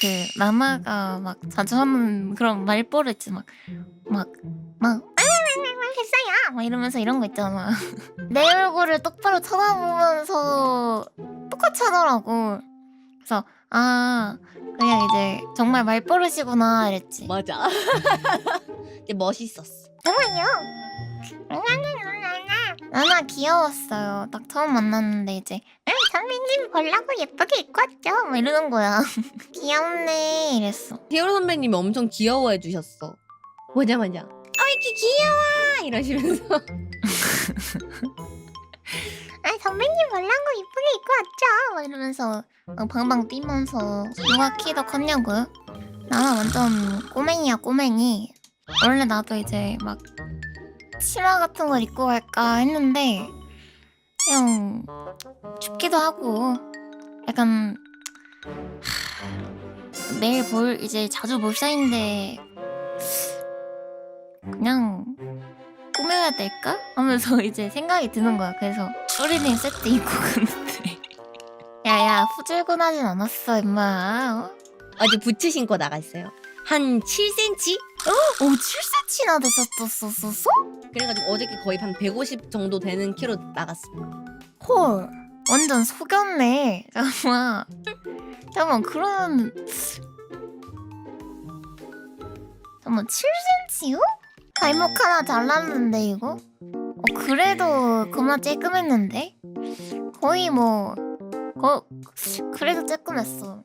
그 나나가 막 자주 하는 그런 말버릇이 막막막 했어요. 막 이러면서 이런 거 있잖아. 내 얼굴을 똑바로 쳐다보면서 똑같이 하더라고. 그래서 아 그냥 이제 정말 말버릇이구나. 이랬지. 맞아. 근데 멋있었어. 정말요 나나 귀여웠어요. 딱 처음 만났는데 이제 응 선배님 보려고 예쁘게 입고 왔죠? 막 이러는 거야. 귀엽네. 이랬어. 히어로 선배님이 엄청 귀여워해 주셨어. 보자마자 어 이렇게 귀여워. 이러시면서 아 선배님 보려고 예쁘게 입고 왔죠? 막 이러면서 막 방방 뛰면서 누가 키더 컸냐고요? 나는 완전 꼬맹이야 꼬맹이. 원래 나도 이제 막 치마 같은 걸 입고 갈까 했는데 그냥 춥기도 하고 약간 하, 매일 볼 이제 자주 볼 사이인데 그냥 꾸며야 될까? 하면서 이제 생각이 드는 거야. 그래서 추리닝 세트 입고 갔는데 야야 후줄근하진 않았어 임마. 어? 어제 부츠 신고 나갔어요. 한 7cm? 오 7cm나 되셨었었어? 그래가지고 어저께 거의 한 150 정도 되는 키로 나갔어. 헐 완전 속였네. 잠깐만 잠깐만 그런 잠깐만 7cm요? 발목 하나 잘랐는데 이거? 어 그래도 그만 쬐끔했는데? 거의 뭐 거, 그래도 쬐끔했어.